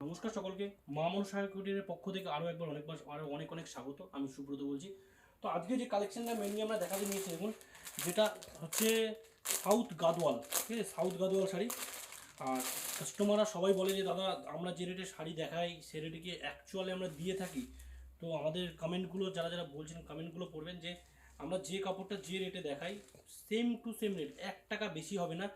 নমস্কার সকলকে। মা সাহেব কুটিরের পক্ষ থেকে আরও একবার অনেকবার আরও অনেক অনেক স্বাগত। আমি সুব্রত বলছি। তো আজকে যে কালেকশনটা মেনলি আমরা দেখাতে নিয়েছি, দেখুন, যেটা হচ্ছে সাউথ গাদওয়াল, ঠিক আছে? সাউথ গাদওয়াল শাড়ি। আর কাস্টমাররা সবাই বলে যে, দাদা, আমরা যে রেটে শাড়ি দেখাই, সে রেটে কি অ্যাকচুয়ালি আমরা দিয়ে থাকি? তো আমাদের কমেন্টগুলো যারা যারা বলছেন কমেন্টগুলো পড়বেন যে, আমরা যে কাপড়টা যে রেটে দেখাই সেম টু সেম রেট এক টাকা বেশি হবে না।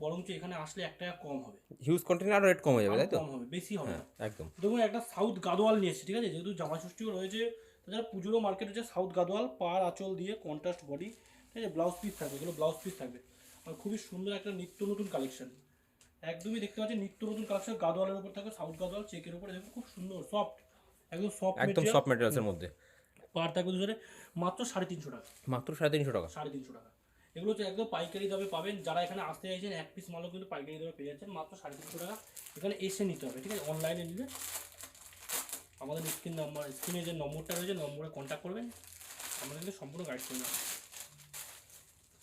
বরঞ্চ এখানে আসলে এক টাকা কম হবে। হিউজ কন্টেন্ট আরও রেট কমে যাবে তাই তো? কম হবে বেশি হবে হ্যাঁ একদম। দেখুন একটা সাউথ গাদোয়াল নিয়ে এসেছে ঠিক আছে? যেহেতু জামা ষষ্ঠীও রয়েছে তাছাড়া পুজোরও মার্কেট হচ্ছে সাউথ গাদোয়াল পার আঁচল দিয়ে কন্ট্রাস্ট বডি ঠিক আছে? ব্লাউজ পিস থাকবে এগুলো ব্লাউজ পিস থাকবে। আর খুবই সুন্দর একটা নিত্য নতুন কালেকশন একদমই দেখতে পাচ্ছেন নিত্য নতুন কালেকশন গাদোয়ালের উপর থাকবে সাউথ গাদোয়াল চেকের উপরে দেখুন খুব সুন্দর সফট একদম সফট একদম সফট ম্যাটেরিয়ালসের মধ্যে। পার থাকবে দুজনে মাত্র সাড়ে তিনশো টাকা। মাত্র সাড়ে তিনশো টাকা। সাড়ে তিনশো টাকা। এগুলো হচ্ছে একদম পাইকারি দামে পাবেন। যারা এখানে আসতে চাইছেন এক পিস মালও কিন্তু পাইকারি দামে পেয়ে যাচ্ছেন। মাত্র সাড়ে তিনশো টাকা এখানে এসে নিতে হবে ঠিক আছে? অনলাইনে নিলে আমাদের স্ক্রিন নাম্বার স্ক্রিনে যে নম্বরটা রয়েছে নম্বরে কন্ট্যাক্ট করবেন। আমরা কিন্তু সম্পূর্ণ গাইড করে নেব।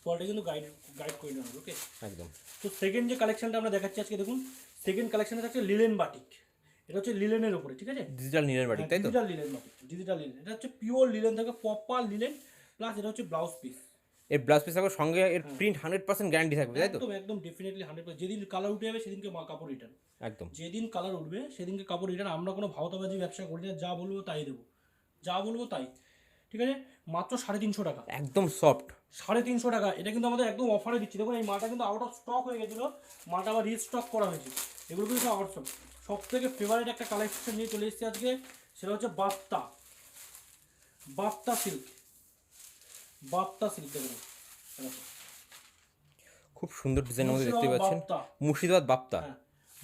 পরে কিন্তু গাইড গাইড করে নেব ওকে একদম। তো সেকেন্ড যে কালেকশনটা আমরা দেখাচ্ছি আজকে দেখুন সেকেন্ড কালেকশনটা থাকছে লিলেন বাটিক এটা হচ্ছে লিলেনের উপরে ঠিক আছে? ডিজিটাল নিলেন বাটিক তাই তো? Digital linen batik digital linen এটা হচ্ছে পিওর লিলেন থাকে প্রপার লিলেন প্লাস এটা হচ্ছে ব্লাউজ পিস এর ব্লাউজ পিস থাকবে সঙ্গে এর প্রিন্ট হান্ড্রেড পার্সেন্ট গ্যারান্টি থাকবে তাই তো? একদম একদম ডেফিনেটলি হান্ড্রেড যেদিন কালার উঠে যাবে সেদিনকে মা কাপড় রিটার্ন একদম। যেদিন কালার উঠবে সেদিনকে কাপড় রিটার্ন আমরা কোনো ভাওতাবাজি ব্যবসা করি না যা বলব তাই দেবো। যা বলব তাই। ঠিক আছে? মাত্র সাড়ে তিনশো টাকা। একদম সফট সাড়ে তিনশো টাকা। এটা কিন্তু আমাদের একদম অফারে দিচ্ছি। দেখুন এই মালটা কিন্তু আউট অফ স্টক হয়ে গেছিল। মালটা আবার রিস্টক করা হয়েছে। এগুলো কিন্তু আউট স্টক সব থেকে ফেভারিট একটা কালেকশন নিয়ে চলে এসেছি আজকে। সেটা হচ্ছে বাপ্তা। বাপ্তা সিল্ক বাপ্তা। খুব সুন্দর ডিজাইনের মধ্যে দেখতে পাচ্ছেন। মুর্শিদাবাদ বাপ্তা হ্যাঁ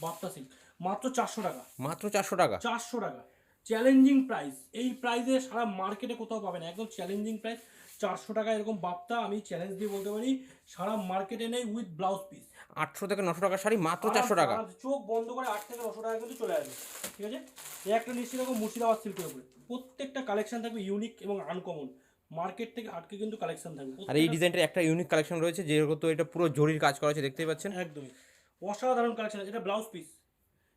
বাপ্তা সিল্ক মাত্র চারশো টাকা। মাত্র চারশো টাকা। চারশো টাকা। চ্যালেঞ্জিং প্রাইস এই প্রাইসে সারা মার্কেটে কোথাও পাবেন একদম চ্যালেঞ্জিং প্রাইস চারশো টাকা এরকম বাপ্তা আমি চ্যালেঞ্জ দিয়ে বলতে পারি সারা মার্কেটে নেই উইথ ব্লাউজ পিস আটশো থেকে নশো টাকার শাড়ি মাত্র চারশো টাকা। চোখ বন্ধ করে আট থেকে নশো টাকা কিন্তু চলে আসবে। ঠিক আছে? একটা নিশ্চিত মুর্শিদাবাদ সিল্কের উপরে। প্রত্যেকটা কালেকশন থাকবে ইউনিক এবং আনকমন মার্কেট থেকে আটকে কিন্তু কালেকশন থাকবে। আর এই ডিজাইনটার একটা ইউনিক কালেকশন রয়েছে যেহেতু এটা পুরো জরির কাজ করা আছে দেখতেই পাচ্ছেন। একদমই। অসাধারণ কালেকশন এটা ব্লাউজ পিস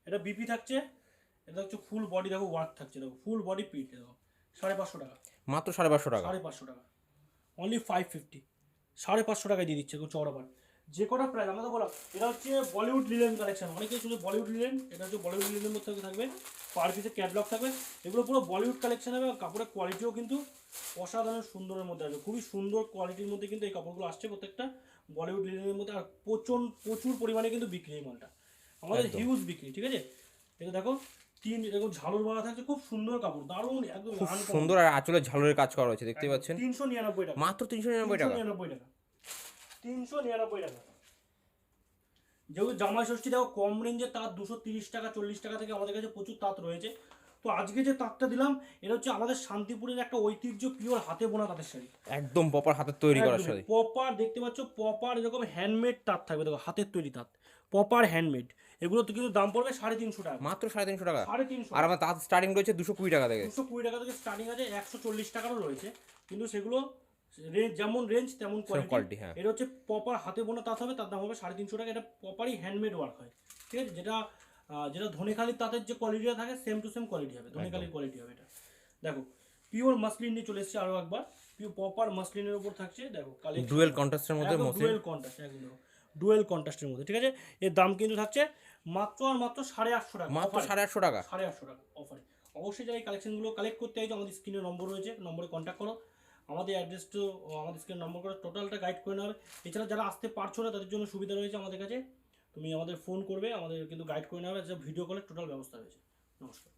এটা বিপি থাকছে। এটা হচ্ছে ফুল বডি দেখো ওয়ার্ক থাকছে। দেখো ফুল বডি পিট দেখো। সাড়ে পাঁচশো টাকা। মাত্র সাড়ে পাঁচশো টাকা। সাড়ে পাঁচশো টাকা। অনলি ফাইভ ফিফটি সাড়ে পাঁচশো টাকায় দিয়ে দিচ্ছে চৌড়া যে কটা প্রাইস আমরা তো বললাম এটা হচ্ছে বলিউড লিলেন কালেকশন অনেকেই শুধু বলিউড লিলেন এটা হচ্ছে বলিউড লিলেনের মধ্যে থাকবে পার পিসে ক্যাটলগ থাকবে। এগুলো পুরো বলিউড কালেকশন হবে আর কাপড়ের কোয়ালিটিও কিন্তু অসাধারণ সুন্দরের মধ্যে আসবে। খুবই সুন্দর কোয়ালিটির মধ্যে কিন্তু এই কাপড়গুলো আসছে প্রত্যেকটা বলিউড লিলেনের মধ্যে আর প্রচুর প্রচুর পরিমাণে কিন্তু বিক্রি এই মালটা। আমাদের হিউজ বিক্রি ঠিক আছে? এটা দেখো তিন এরকম ঝালুর বাড়া থাকছে খুব সুন্দর কাপড় দারুণ একদম সুন্দর আর আঁচলের ঝালরের কাজ করা রয়েছে দেখতে পাচ্ছেন? তিনশো নিরানব্বই টাকা। মাত্র তিনশো নিরানব্বই টাকা? নিরানব্বই টাকা। তিনশো নিরানব্বই টাকা। যেহেতু জামাই ষষ্ঠী দেখো কম রেঞ্জে তাঁত দুশো তিরিশ টাকা চল্লিশ টাকা থেকে আমাদের কাছে প্রচুর তাঁত রয়েছে। তো আজকে যে তাঁতটা দিলাম এটা হচ্ছে আমাদের শান্তিপুরের একটা ঐতিহ্য পিওর হাতে বোনা তাঁতের শাড়ি। একদম প্রপার হাতের তৈরি করা শাড়ি। প্রপার দেখতে পাচ্ছ প্রপার এরকম হ্যান্ডমেড তাঁত থাকবে দেখো হাতের তৈরি তাঁত। প্রপার হ্যান্ডমেড এগুলো তো কিন্তু দাম পড়বে সাড়ে তিনশো টাকা। মাত্র সাড়ে তিনশো টাকা? সাড়ে তিনশো আর আমার তাঁত স্টার্টিং রয়েছে দুশো কুড়ি টাকা থেকে। দুশো কুড়ি টাকা থেকে স্টার্টিং আছে একশো চল্লিশ টাকারও রয়েছে। কিন্তু সেগুলো রেঞ্জ যেমন রেঞ্জ তেমন কোয়ালিটি হ্যাঁ। এটা হচ্ছে প্রপার হাতে বোনা তাঁত হবে তার দাম হবে সাড়ে তিনশো টাকা। এটা প্রপারই হ্যান্ডমেড ওয়ার্ক হয় ঠিক আছে? যেটা যেটা ধনেখালির তাঁতের যে কোয়ালিটিটা থাকে সেম টু সেম কোয়ালিটি হবে ধনেখালির কোয়ালিটি হবে এটা। দেখো পিওর মাসলিন নিয়ে চলে এসেছে আরও একবার। পিওর প্রপার মাসলিনের উপর থাকছে দেখো কালেকশন ডুয়েল কন্ট্রাস্টের মধ্যে ডুয়েল কন্ট্রাস্ট একদম ডুয়েল কন্ট্রাস্টের মধ্যে ঠিক আছে? এর দাম কিন্তু থাকছে মাত্র আর মাত্র সাড়ে আটশো টাকা মাত্র সাড়ে আটশো টাকা? সাড়ে আটশো টাকা অফারে অবশ্যই যারা এই কালেকশনগুলো কালেক্ট করতে চাইছো আমাদের স্ক্রিনে নম্বর রয়েছে নম্বরে কন্ট্যাক্ট করো। আমাদের অ্যাড্রেস তো আমাদের স্ক্রিন নম্বর করে টোটালটা গাইড করে নেওয়া হবে। এছাড়া যারা আসতে পারছ না, তাদের জন্য সুবিধা রয়েছে আমাদের কাছে। তুমি আমাদের ফোন করবে, আমাদের কিন্তু গাইড করে নেওয়া হবে ভিডিও কলের টোটাল ব্যবস্থা রয়েছে। নমস্কার।